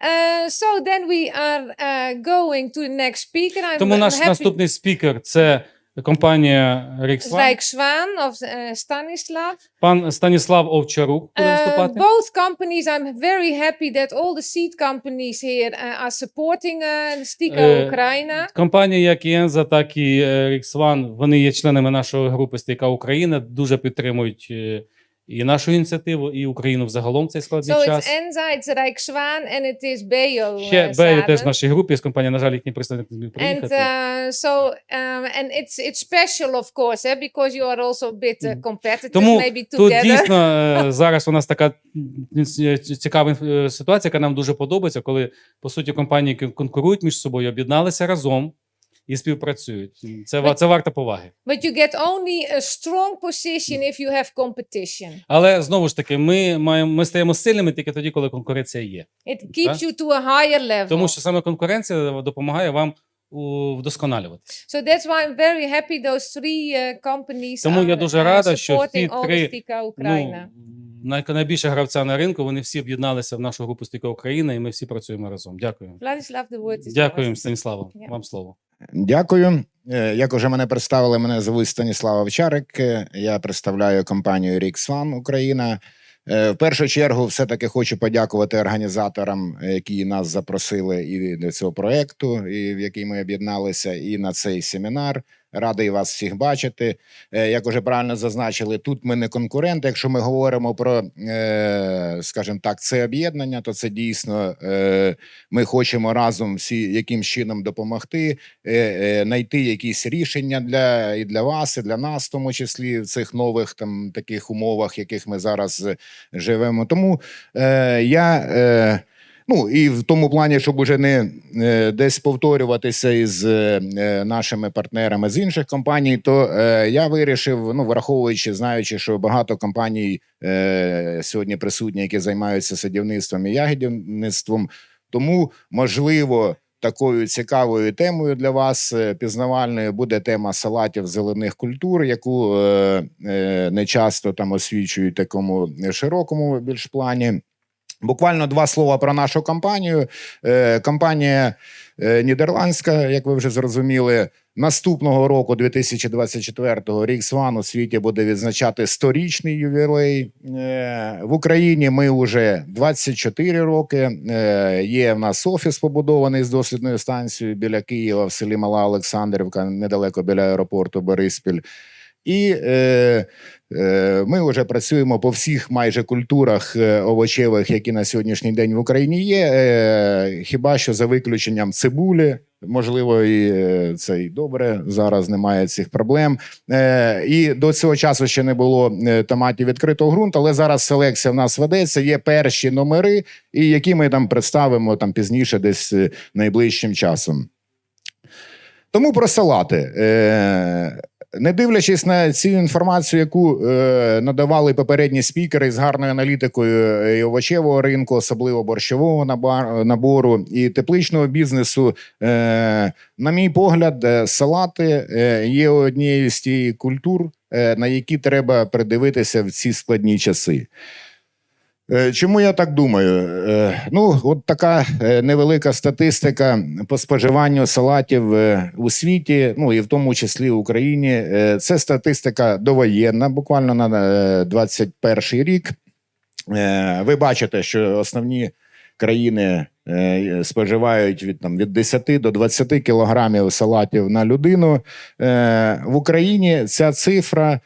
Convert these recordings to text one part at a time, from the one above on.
Uh, so then we are uh, going to the next speaker. I'm, Тому наш happy. наступний спікер це компанія Ріксван. Of uh, Stanislav. Пан Станіслав Овчарук буде Uh, виступати. both companies, I'm very happy that all the seed companies here uh, are supporting uh, Stika Е, Ukraina. Компанії, як і Енза, так і е, Ріксван, вони є членами нашої групи Стійка Україна, дуже підтримують е, і нашу ініціативу, і Україну взагалом в цей складний So час. it's Enza, it's Rijk and it is Beo. Ще uh, теж в нашій групі, з компанії, на жаль, їхній представник не зміг And приїхати. uh, so, um, and it's it's special, of course, eh, because you are also a bit uh, competitive, Тому maybe тут дійсно е, зараз у нас така цікава е, ситуація, яка нам дуже подобається, коли по суті компанії конкурують між собою, об'єдналися разом і співпрацюють. Це, ва- це варто поваги. But you get only a strong position if you have competition. Але знову ж таки, ми маємо ми стаємо сильними тільки тоді, коли конкуренція є. It keeps you to a higher level. Тому що саме конкуренція допомагає вам вдосконалюватися. So that's why I'm very happy those three uh, companies Тому я дуже uh, рада, що supporting ці три. Ну, найбільше гравця на ринку, вони всі об'єдналися в нашу групу Стійка Україна, і ми всі працюємо разом. Дякую. Vladislav, the word is Дякуємо, yours. Станіславу. Yeah. Вам слово. Дякую. Е, Як уже мене представили, мене звуть Станіслав Овчарик. Е, Я представляю компанію Ріксфан Україна. Е, В першу чергу, все-таки хочу подякувати організаторам, які нас запросили і до цього проекту, і в який ми об'єдналися, і на цей семінар. Радий вас всіх бачити. Е, Як уже правильно зазначили, тут ми не конкуренти. Якщо ми говоримо про, е, скажімо так, це об'єднання, то це дійсно е, ми хочемо разом всі яким чином допомогти, знайти якісь рішення для і для вас, і для нас, в тому числі в цих нових там таких умовах, яких ми зараз живемо. Тому я. Ну і в тому плані, щоб уже не е, десь повторюватися із е, е, нашими партнерами з інших компаній, то я вирішив, ну враховуючи, знаючи, що багато компаній сьогодні присутні, які займаються садівництвом і ягідництвом, тому можливо. Такою цікавою темою для вас пізнавальною буде тема салатів зелених культур, яку е, не часто там освічують такому широкому більш плані. Буквально два слова про нашу компанію. Е, компанія е, нідерландська, як ви вже зрозуміли, наступного року, 2024-го, рік Сван у світі буде відзначати сторічний ювілей. Е, в Україні ми вже 24 роки. Є в нас офіс побудований з дослідною станцією біля Києва в селі Мала Олександрівка, недалеко біля аеропорту Бориспіль. І е, е, ми вже працюємо по всіх майже культурах е, овочевих, які на сьогоднішній день в Україні є. Е, хіба що за виключенням цибулі, можливо, і е, це і добре. Зараз немає цих проблем. Е, і до цього часу ще не було е, томатів відкритого ґрунту, але зараз селекція в нас ведеться. Є перші номери, і які ми там представимо там пізніше, десь найближчим часом. Тому про салати. Е, не дивлячись на цю інформацію, яку е, надавали попередні спікери з гарною аналітикою е, і овочевого ринку, особливо борщового набору і тепличного бізнесу, е, на мій погляд, е, салати е, є однією з тієї культур, на які треба придивитися в ці складні часи. Е, Чому я так думаю? Е, Ну, от така е, невелика статистика по споживанню салатів у світі, ну і в тому числі в Україні. Це статистика довоєнна, буквально на 21 рік. Ви бачите, що основні країни споживають від там від 10 до 20 кілограмів салатів на людину. В Україні ця цифра.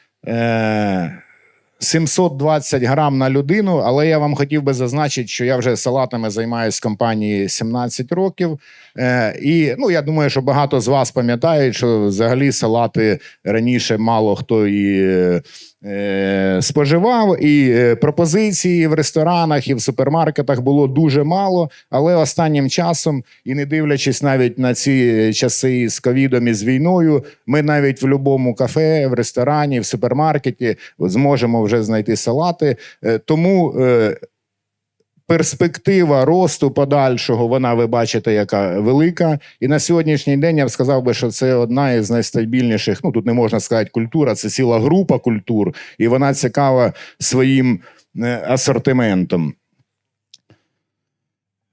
Е, 720 грам на людину, але я вам хотів би зазначити, що я вже салатами займаюся з компанії 17 років. Е, і ну, я думаю, що багато з вас пам'ятають, що взагалі салати раніше мало хто і споживав, і е, пропозиції в ресторанах і в супермаркетах було дуже мало. Але останнім часом, і не дивлячись навіть на ці часи з ковідом і з війною, ми навіть в будь-якому кафе, в ресторані, в супермаркеті зможемо вже знайти салати. Е, Тому е, перспектива росту подальшого, вона ви бачите, яка велика. І на сьогоднішній день я б сказав би, що це одна із найстабільніших. Ну тут не можна сказати культура, це ціла група культур, і вона цікава своїм е, асортиментом.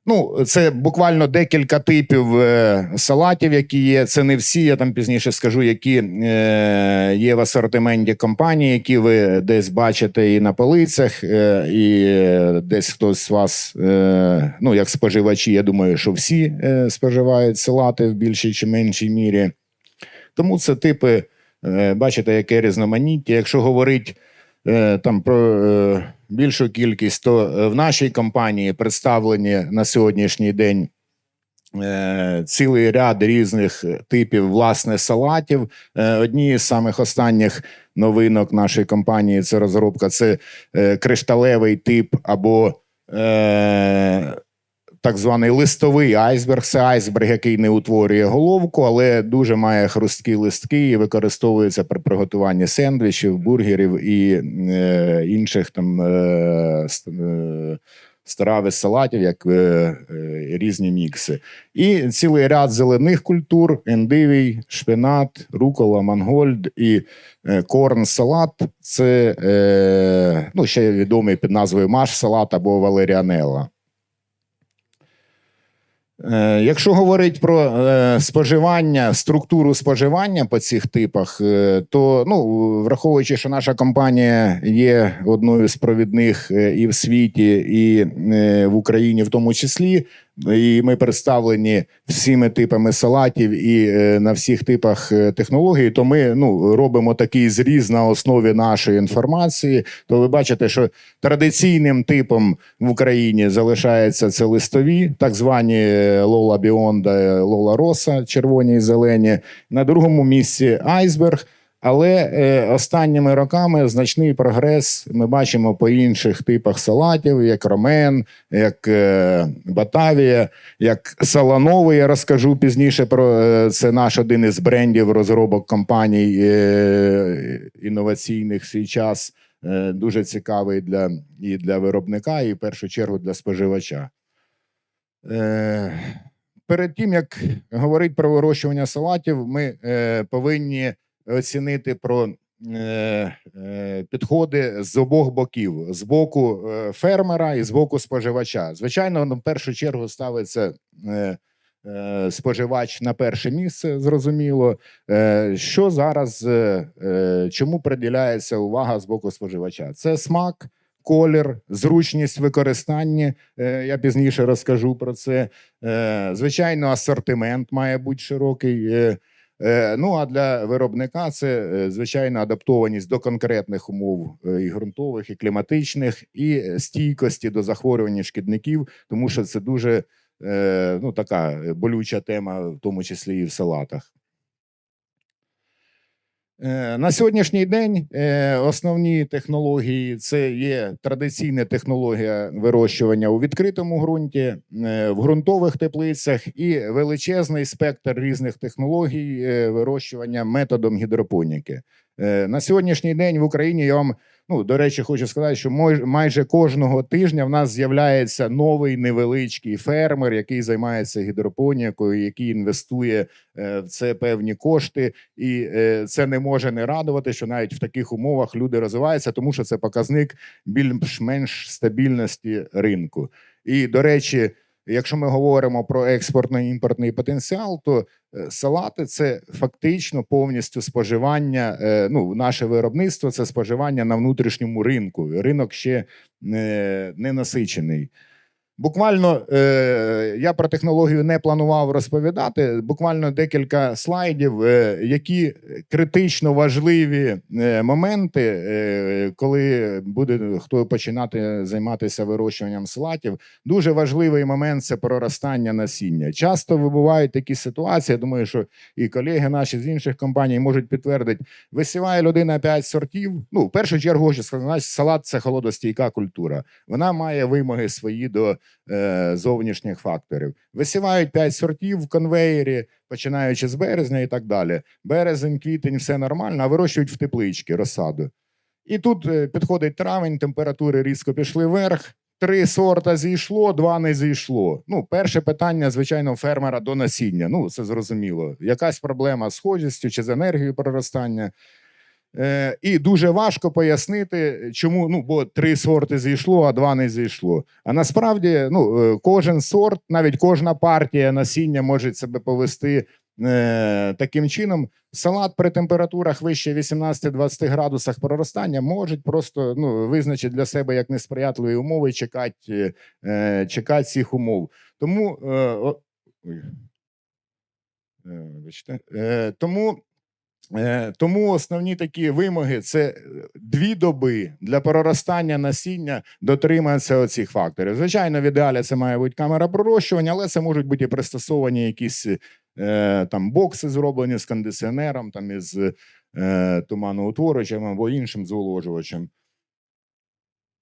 Ну, це буквально декілька типів е, салатів, які є. Це не всі. Я там пізніше скажу, які е, є в асортименті компанії, які ви десь бачите і на полицях, е, і е, десь хтось з вас, е, ну як споживачі, я думаю, що всі е, споживають салати в більшій чи меншій мірі. Тому це типи, е, бачите, яке різноманіття. Якщо говорить е, там про е, більшу кількість, то е, в нашій компанії представлені на сьогоднішній день е, цілий ряд різних типів власне салатів. Е, Одні з самих останніх новинок нашої компанії це розробка, це кришталевий тип або так званий листовий айсберг. Це айсберг, який не утворює головку, але дуже має хрусткі листки і використовується при приготуванні сендвічів, бургерів і е, інших там е, е, страв із салатів, як е, е, різні мікси. І цілий ряд зелених культур: ендивій, шпинат, рукола, мангольд і е, корн-салат. Це е, ну, ще відомий під назвою маш-салат або валеріанелла. Е, Якщо говорити про е, споживання, структуру споживання по цих типах, е, то ну, враховуючи, що наша компанія є одною з провідних і в світі, і в Україні в тому числі, і ми представлені всіми типами салатів і е, на всіх типах е, технологій, то ми ну, робимо такий зріз на основі нашої інформації. То ви бачите, що традиційним типом в Україні залишається це листові, так звані Лола Біонда, Лола Роса, червоні і зелені. На другому місці айсберг. Але е, останніми роками значний прогрес ми бачимо по інших типах салатів, як ромен, як е, батавія, як салановий. Я розкажу пізніше про е, це наш один із брендів розробок компаній інноваційних свій час. Дуже цікавий для, і для виробника, і в першу чергу для споживача. Перед тим як говорити про вирощування салатів, ми повинні оцінити про е, е, підходи з обох боків: з боку е, фермера і з боку споживача. Звичайно, на першу чергу ставиться. Споживач на перше місце, зрозуміло. Що зараз, чому приділяється увага з боку споживача? Це смак, колір, зручність використання. Я пізніше розкажу про це. Звичайно, асортимент має бути широкий. Е, Е, Ну а для виробника це звичайна звичайно адаптованість до конкретних умов е, і ґрунтових, і кліматичних, і стійкості до захворювання шкідників, тому що це дуже е, ну, така болюча тема, в тому числі і в салатах. Е, На сьогоднішній день е, основні технології це є традиційна технологія вирощування у відкритому ґрунті, е, в ґрунтових теплицях і величезний спектр різних технологій вирощування методом гідропоніки. На сьогоднішній день в Україні я вам ну до речі хочу сказати, що майже кожного тижня в нас з'являється новий невеличкий фермер, який займається гідропонікою, який інвестує е, в це певні кошти, і е, це не може не радувати, що навіть в таких умовах люди розвиваються, тому що це показник більш-менш стабільності ринку. І до речі, якщо ми говоримо про експортно-імпортний потенціал, то е, салати це фактично повністю споживання. е, Ну, наше виробництво це споживання на внутрішньому ринку. Ринок ще не, не насичений. Буквально е, я про технологію не планував розповідати. Буквально декілька слайдів, е, які критично важливі е, моменти, е, коли буде хто починати займатися вирощуванням салатів. Дуже важливий момент це проростання насіння. Часто вибувають такі ситуації. Я думаю, що і колеги наші з інших компаній можуть підтвердити. Висіває людина 5 сортів. Ну, в першу чергу, хочу сказати, салат це холодостійка культура. Вона має вимоги свої до зовнішніх факторів. Висівають 5 сортів в конвеєрі, починаючи з березня і так далі. Березень, квітень, все нормально, а вирощують в теплички розсаду. І тут е, підходить травень, температури різко пішли вверх. Три сорта зійшло, два не зійшло. Ну, перше питання, звичайно, фермера до насіння. Ну, це зрозуміло. Якась проблема з схожістю чи з енергією проростання. Е, і дуже важко пояснити, чому ну, бо три сорти зійшло, а два не зійшло. А насправді ну, е, кожен сорт, навіть кожна партія насіння може себе повести е, таким чином. Салат при температурах вище 18-20 градусах проростання можуть просто ну, визначити для себе як несприятливі умови, чекати, е, чекати цих умов. Тому, е, о. Е. Е, тому Тому основні такі вимоги це е, дві доби для проростання насіння дотримуються оцих факторів. Звичайно, в ідеалі це має бути камера пророщування, але це можуть бути і пристосовані якісь е, там бокси, зроблені з кондиціонером, там із е, або іншим зволожувачем.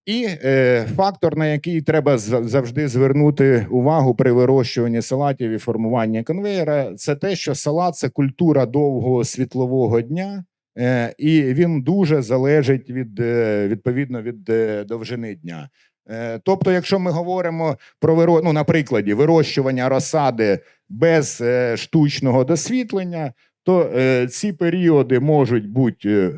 І е, фактор, на який треба завжди звернути увагу при вирощуванні салатів і формуванні конвейера, це те, що салат це культура довгого світлового дня, е, і він дуже залежить від е, відповідно від е, довжини дня. Е, тобто, якщо ми говоримо про ну, на прикладі вирощування розсади без штучного досвітлення, то е, ці періоди можуть бути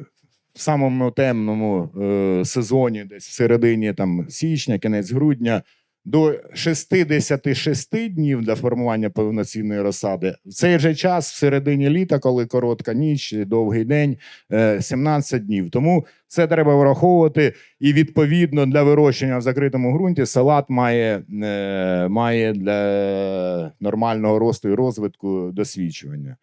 в самому темному е, сезоні, десь в середині там, січня, кінець грудня, до 66 днів для формування повноцінної розсади. В цей же час, в середині літа, коли коротка ніч, довгий день, е, 17 днів. Тому це треба враховувати. І відповідно для вирощення в закритому ґрунті салат має, е, має для нормального росту і розвитку досвідчування.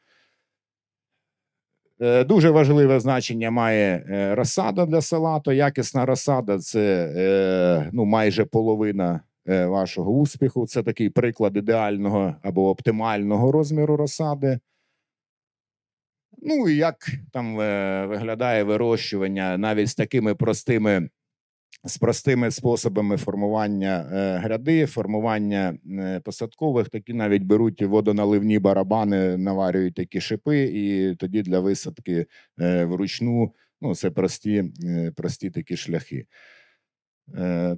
Е, Дуже важливе значення має е, розсада для салату. Якісна розсада це е, ну, майже половина вашого успіху. Це такий приклад ідеального або оптимального розміру розсади. Ну і як там виглядає вирощування навіть з такими простими, з простими способами формування е, гряди, формування е, посадкових, такі навіть беруть водоналивні барабани, наварюють такі шипи, і тоді для висадки е, вручну ну, це прості, прості такі шляхи.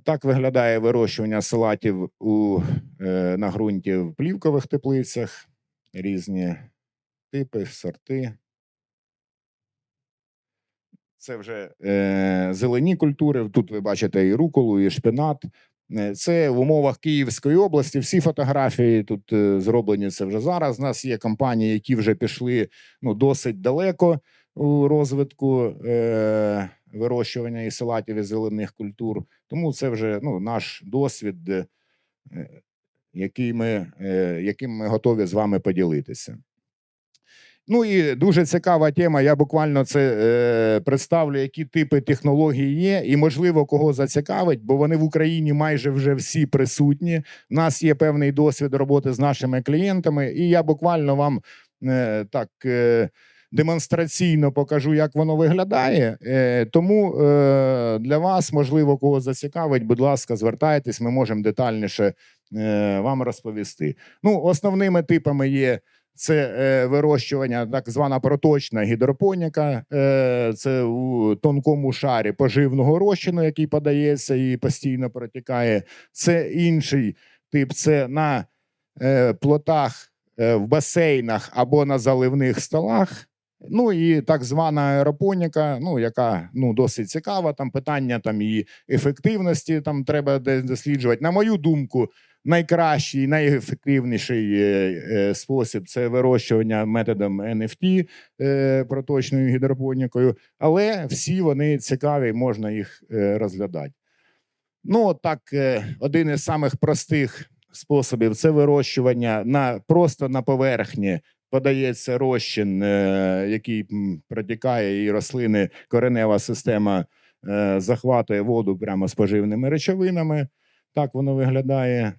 Так виглядає вирощування салатів у, на ґрунті в плівкових теплицях, різні типи, сорти. Це вже е, зелені культури. Тут ви бачите і руколу, і шпинат. Е, Це в умовах Київської області. Всі фотографії тут е, зроблені це вже зараз. У нас є компанії, які вже пішли ну, досить далеко у розвитку е, вирощування і салатів і зелених культур. Тому це вже ну, наш досвід, е, який ми, е, яким ми готові з вами поділитися. Ну і дуже цікава тема. Я буквально це е, представлю, які типи технологій є, і можливо кого зацікавить, бо вони в Україні майже вже всі присутні. У нас є певний досвід роботи з нашими клієнтами, і я буквально вам е, так. Е, Демонстраційно покажу, як воно виглядає. Е, тому е, для вас, можливо, кого зацікавить, будь ласка, звертайтесь, ми можемо детальніше е, вам розповісти. Ну, основними типами є це е, вирощування, так звана проточна гідропоніка. Е, це у тонкому шарі поживного розчину, який подається і постійно протікає. Це інший тип. Це на е, плотах е, в басейнах або на заливних столах. Ну і так звана аеропоніка, ну яка ну досить цікава. Там питання там її ефективності там треба досліджувати. На мою думку, найкращий, найефективніший е, е, спосіб це вирощування методом NFT, е, проточною гідропонікою, але всі вони цікаві, можна їх розглядати. Ну, так, один із самих простих способів це вирощування на просто на поверхні. Подається розчин, е, який протікає, і рослини, коренева система е, захватує воду прямо з поживними речовинами. Так воно виглядає.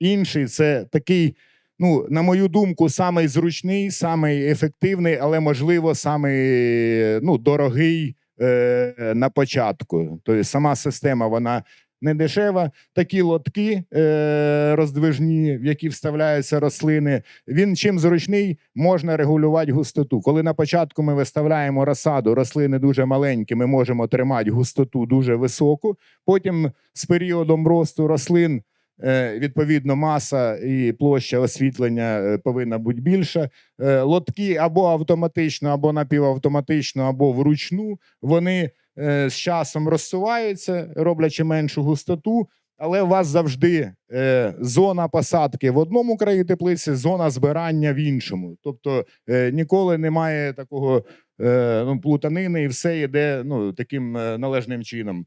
Інший це такий, ну, на мою думку, самий зручний, самий ефективний, але, можливо, самий ну, дорогий е, на початку. Тобто сама система вона не дешева. Такі лотки е, роздвижні, в які вставляються рослини. Він чим зручний, можна регулювати густоту. Коли на початку ми виставляємо розсаду, рослини дуже маленькі, ми можемо тримати густоту дуже високу. Потім з періодом росту рослин Е, Відповідно, маса і площа освітлення е, повинна бути більша. Е, Лотки або автоматично, або напівавтоматично, або вручну. Вони з часом розсуваються, роблячи меншу густоту. Але у вас завжди е, зона посадки в одному краї теплиці, зона збирання в іншому. Тобто е, ніколи немає такого е, ну, плутанини, і все йде ну, таким е, належним чином.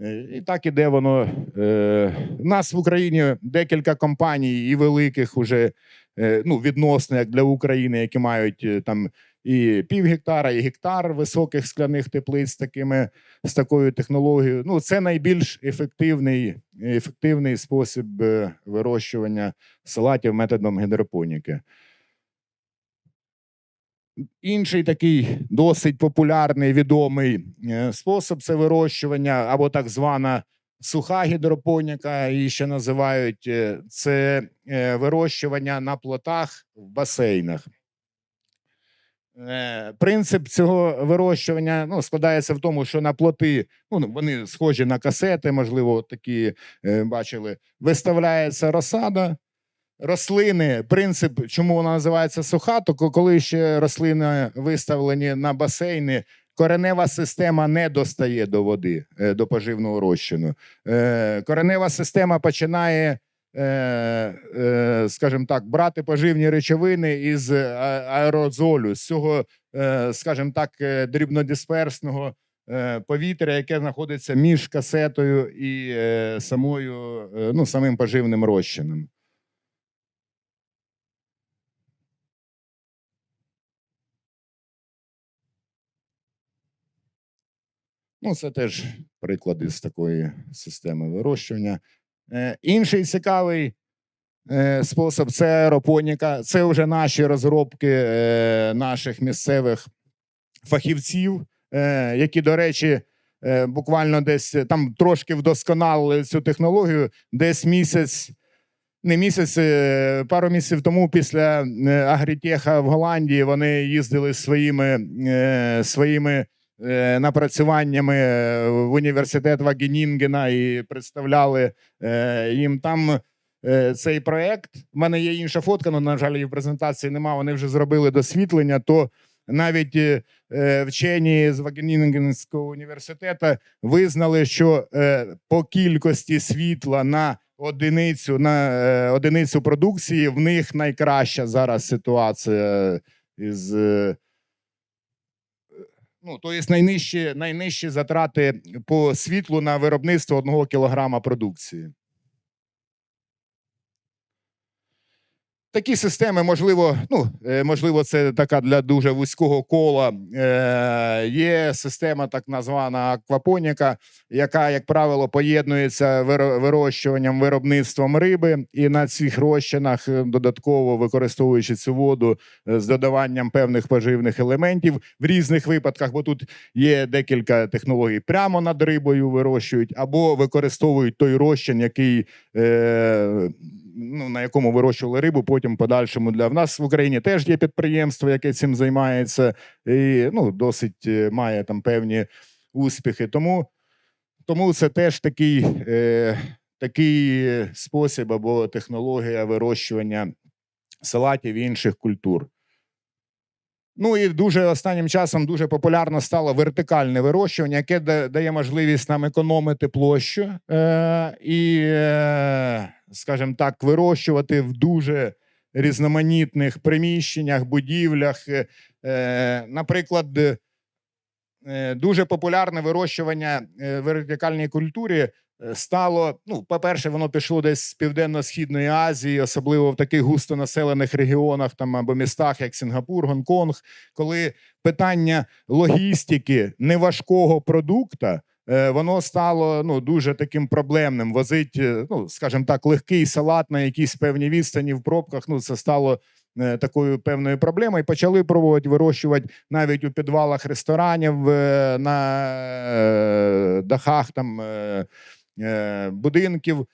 Е, І так іде воно. Е, У нас в Україні декілька компаній і великих уже е, ну, відносно як для України, які мають е, там і пів гектара, і гектар високих скляних теплиць з такими з такою технологією. Ну, це найбільш ефективний, ефективний спосіб е, вирощування салатів методом гідропоніки. Інший такий досить популярний відомий е, спосіб це вирощування або так звана суха гідропоніка, її ще називають е, це вирощування на плотах в басейнах. Е, Принцип цього вирощування ну, складається в тому, що на плоти ну, вони схожі на касети, можливо, такі е, бачили. Виставляється розсада, рослини. Принцип, чому вона називається суха, то коли ще рослини виставлені на басейни, коренева система не достає до води, е, до поживного розчину. Коренева система починає. Е, е, Скажімо так, брати поживні речовини із аерозолю, з цього, е, скажімо так, е, дрібнодисперсного е, повітря, яке знаходиться між касетою і е, самою, е, ну, самим поживним розчином. Ну, це теж приклади з такої системи вирощування. Е, інший цікавий е, спосіб це аеропоніка. Це вже наші розробки е, наших місцевих фахівців, які, до речі, буквально десь там трошки вдосконалили цю технологію, десь місяць. Не місяць, пару місяців тому після Агрітеха в Голландії вони їздили своїми, своїми напрацюваннями е, в університет Вагенінгена і представляли е, їм там е, цей проект. У мене є інша фотка, але, на жаль, її в презентації немає. Вони вже зробили досвітлення. То навіть е, е, вчені з Вагенінгенського університету визнали, що е, по кількості світла на одиницю на е, одиницю продукції в них найкраща зараз ситуація із. Ну, то є найнижчі, найнижчі затрати по світлу на виробництво одного кілограма продукції. Такі системи, можливо, ну, е, можливо, це така для дуже вузького кола. Е, є система, так названа аквапоніка, яка, як правило, поєднується виро- вирощуванням виробництвом риби, і на цих розчинах е, додатково використовуючи цю воду е, з додаванням певних поживних елементів в різних випадках, бо тут є декілька технологій. Прямо над рибою вирощують або використовують той розчин, який е, ну, на якому вирощували рибу, потім подальшому для в нас в Україні теж є підприємство, яке цим займається, і ну, досить е, має там певні успіхи. Тому, тому це теж такий, е, такий спосіб або технологія вирощування салатів і інших культур. Ну і дуже останнім часом дуже популярно стало вертикальне вирощування, яке дає можливість нам економити площу е, і, е, скажімо так, вирощувати в дуже різноманітних приміщеннях, будівлях. Е, е, наприклад, е, дуже популярне вирощування в вертикальній культурі стало. Ну, по-перше, воно пішло десь з південно-східної Азії, особливо в таких густонаселених регіонах там або містах, як Сінгапур, Гонконг, коли питання логістики неважкого продукта. Е, Воно стало ну дуже таким проблемним. Возить, е, ну скажімо так, легкий салат на якійсь певній відстані в пробках. Ну це стало е, такою певною проблемою. Почали пробувати вирощувати навіть у підвалах ресторанів на дахах там будинків.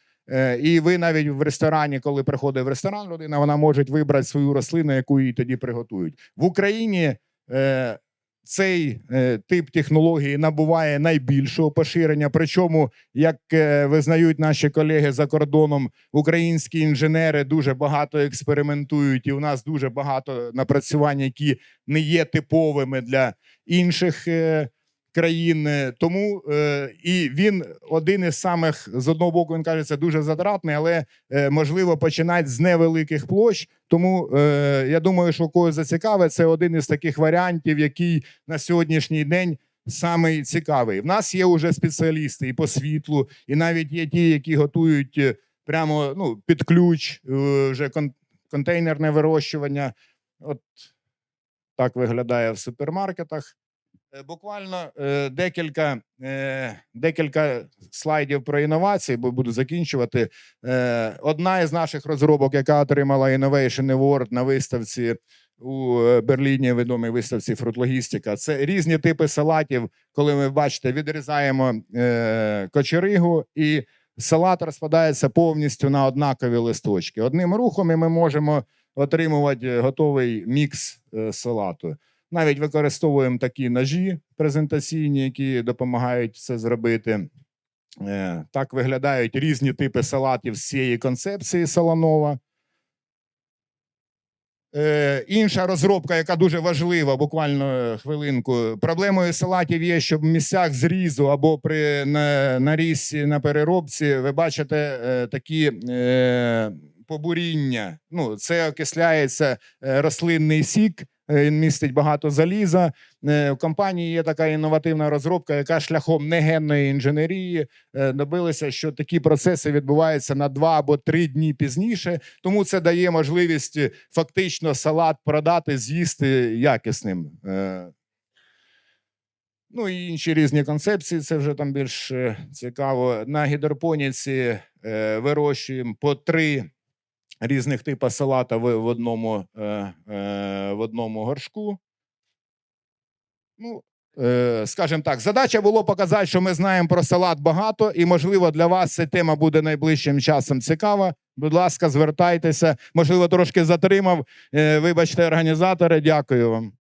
І ви навіть в ресторані, коли приходить в ресторан, людина вона може вибрати свою рослину, яку їй тоді приготують в Україні. Цей е, тип технології набуває найбільшого поширення. Причому, як е, визнають наші колеги за кордоном, українські інженери дуже багато експериментують, і у нас дуже багато напрацювань, які не є типовими для інших е, країн. Тому е, і він один із самих з одного боку, він каже, це дуже затратний, але е, можливо починати з невеликих площ. Тому е, я думаю, що когось зацікавить, це один із таких варіантів, який на сьогоднішній день. Самий цікавий. В нас є вже спеціалісти і по світлу, і навіть є ті, які готують е, прямо ну, під ключ е, вже кон- контейнерне вирощування. От так виглядає в супермаркетах. Е, Буквально е, декілька, е, декілька слайдів про інновації, бо буду закінчувати. Одна із наших розробок, яка отримала Innovation Award на виставці у Берліні, відомій виставці фрутлогістика, це різні типи салатів. Коли ви бачите, відрізаємо кочеригу і салат розпадається повністю на однакові листочки. Одним рухом і ми можемо отримувати готовий мікс салату. Навіть використовуємо такі ножі презентаційні, які допомагають це зробити. Е, Так виглядають різні типи салатів з цієї концепції Солонова. Е, інша розробка, яка дуже важлива, буквально хвилинку. Проблемою салатів є, що в місцях зрізу або при на, нарізці на переробці ви бачите е, такі побуріння. Ну, це окисляється рослинний сік. Е, Він містить багато заліза. Е, В компанії є така інновативна розробка, яка шляхом негенної інженерії е, добилася, що такі процеси відбуваються на два або три дні пізніше. Тому це дає можливість фактично салат продати, з'їсти якісним. Ну і інші різні концепції. Це вже там більш цікаво. На гідропоніці вирощуємо по три різних типа салата в, одному, е, е, в одному горшку. Ну, е, скажімо так, задача було показати, що ми знаємо про салат багато, і, можливо, для вас ця тема буде найближчим часом цікава. Будь ласка, звертайтеся. Можливо, трошки затримав. Вибачте, організатори, дякую вам.